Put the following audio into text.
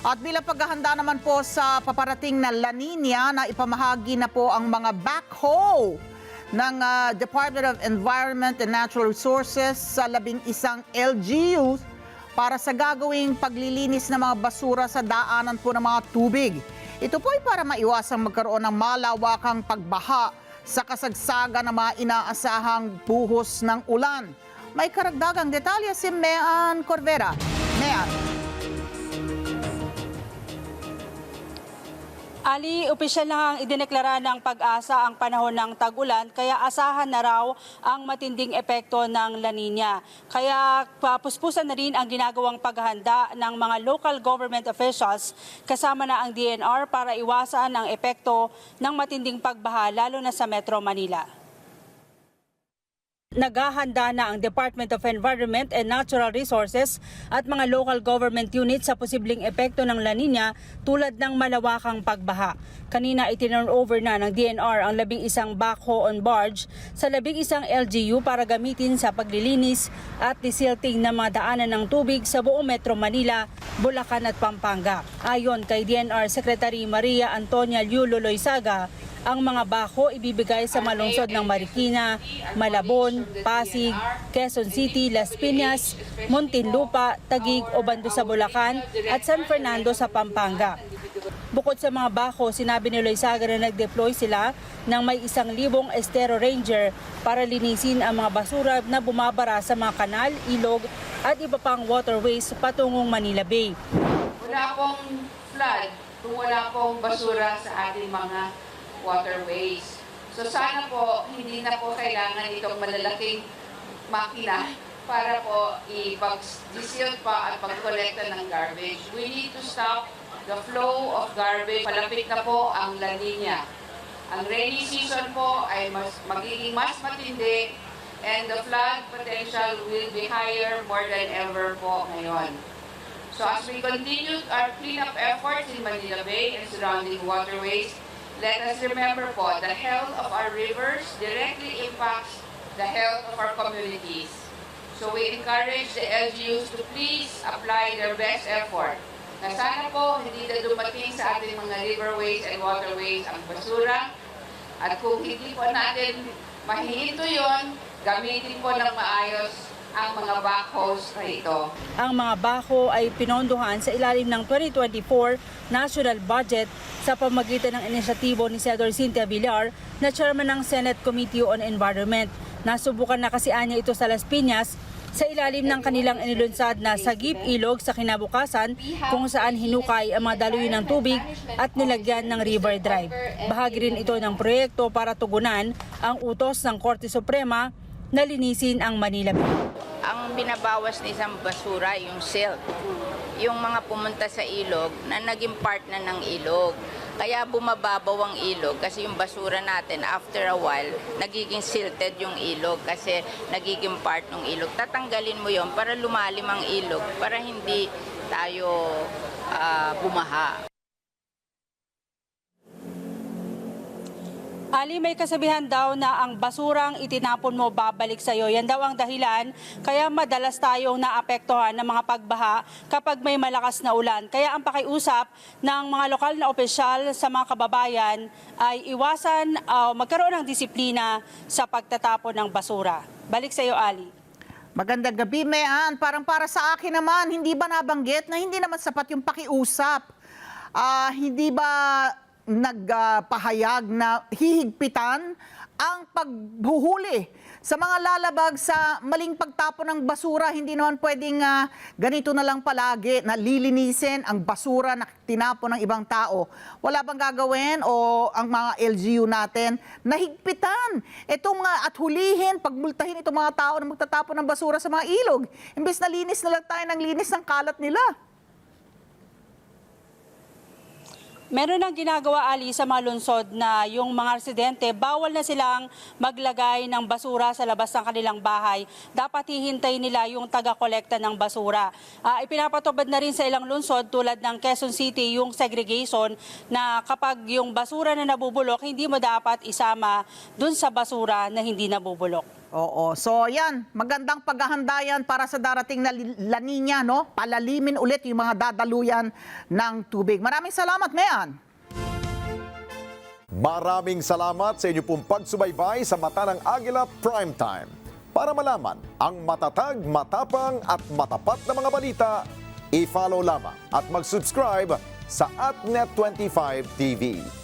At bilang paghahanda naman po sa paparating na La Nina na ipamahagi na po ang mga backhoe ng ah, Department of Environment and Natural Resources sa labing isang LGU para sa gagawing paglilinis ng mga basura sa daanan po ng mga tubig. Ito po ay para maiwasang magkaroon ng malawakang pagbaha sa kasagsagan ng mga inaasahang buhos ng ulan. May karagdagang detalye si Mean Corvera. Mean. Ali, opisyal na ang idineklara ng pag-asa ang panahon ng tag-ulan kaya asahan na raw ang matinding epekto ng La Nina. Kaya papuspusan na rin ang ginagawang paghahanda ng mga local government officials kasama na ang DNR para iwasan ang epekto ng matinding pagbaha lalo na sa Metro Manila. Naghahanda na ang Department of Environment and Natural Resources at mga local government units sa posibleng epekto ng La Nina tulad ng malawakang pagbaha. Kanina itinurn over na ng DNR ang labing isang backhoe on barge sa labing isang LGU para gamitin sa paglilinis at desilting ng mga daanan ng tubig sa buong Metro Manila, Bulacan at Pampanga. Ayon kay DNR Secretary Maria Antonia Liu Loysaga, ang mga bako ibibigay sa malungsod ng Marikina, Malabon, Pasig, Quezon City, Las Piñas, Muntinlupa, Taguig, Obando sa Bulacan at San Fernando sa Pampanga. Bukod sa mga bako, sinabi ni Loizaga na nag-deploy sila ng may isang libong Estero Ranger para linisin ang mga basura na bumabara sa mga kanal, ilog at iba pang waterways patungong Manila Bay. wala pong flood kung wala pong basura sa ating mga waterways. So sana po, hindi na po kailangan itong malalaking makina para po ipag-disil pa at pag-collecta ng garbage. We need to stop the flow of garbage. Palapit na po ang La Nina. Ang rainy season po ay mas, magiging mas matindi and the flood potential will be higher more than ever po ngayon. So as we continue our cleanup efforts in Manila Bay and surrounding waterways, let us remember po, the health of our rivers directly impacts the health of our communities. So we encourage the LGUs to please apply their best effort na sana po hindi na dumating sa ating mga riverways and waterways ang basura. At kung hindi po natin mahihinto yon, gamitin po ng maayos ang mga backhoes na ito. Ang mga bako ay pinondohan sa ilalim ng 2024 national budget sa pamagitan ng inisyatibo ni Senator Cynthia Villar na chairman ng Senate Committee on Environment. Nasubukan na kasi anya ito sa Las Piñas sa ilalim ng kanilang inilunsad na Sagip Ilog sa kinabukasan kung saan hinukay ang mga daluyan ng tubig at nilagyan ng river drive. Bahagi rin ito ng proyekto para tugunan ang utos ng Korte Suprema na linisin ang Manila Bay. ang binabawas na isang basura, yung silt. Yung mga pumunta sa ilog na naging part na ng ilog. Kaya bumababaw ang ilog kasi yung basura natin after a while nagiging silted yung ilog kasi nagiging part ng ilog. Tatanggalin mo yon para lumalim ang ilog para hindi tayo ah, bumaha. Ali, may kasabihan daw na ang basurang itinapon mo babalik sa'yo. Yan daw ang dahilan kaya madalas tayong naapektuhan ng mga pagbaha kapag may malakas na ulan. Kaya ang pakiusap ng mga lokal na opisyal sa mga kababayan ay iwasan uh, magkaroon ng disiplina sa pagtatapon ng basura. Balik sa'yo, Ali. Magandang gabi, Mean. Parang para sa akin naman, hindi ba nabanggit na hindi naman sapat yung pakiusap? Ah, hindi ba nagpahayag na hihigpitan ang paghuhuli sa mga lalabag sa maling pagtapon ng basura? Hindi naman pwedeng ah, ganito na lang palagi na lilinisin ang basura na tinapon ng ibang tao. Wala bang gagawin o ang mga LGU natin na higpitan itong mga at hulihin, pagmultahin itong mga tao na magtatapon ng basura sa mga ilog. Imbes na linis na lang tayo ng linis ng kalat nila. Meron ng ginagawa ali sa mga lungsod na yung mga residente bawal na silang maglagay ng basura sa labas ng kanilang bahay. Dapat hihintay nila yung taga-kolekta ng basura. Ah, ipinapatubad na rin sa ilang lungsod tulad ng Quezon City yung segregation na kapag yung basura na nabubulok, hindi mo dapat isama dun sa basura na hindi nabubulok. Oo. So, yan. Magandang paghahanda yan para sa darating na La Nina, no? Palalimin ulit yung mga dadaluyan ng tubig. Maraming salamat, Mayan. Maraming salamat sa inyo pong pagsubaybay sa Mata ng Agila Primetime. Para malaman ang matatag, matapang at matapat na mga balita, i-follow lamang at mag-subscribe sa AtNet25 TV.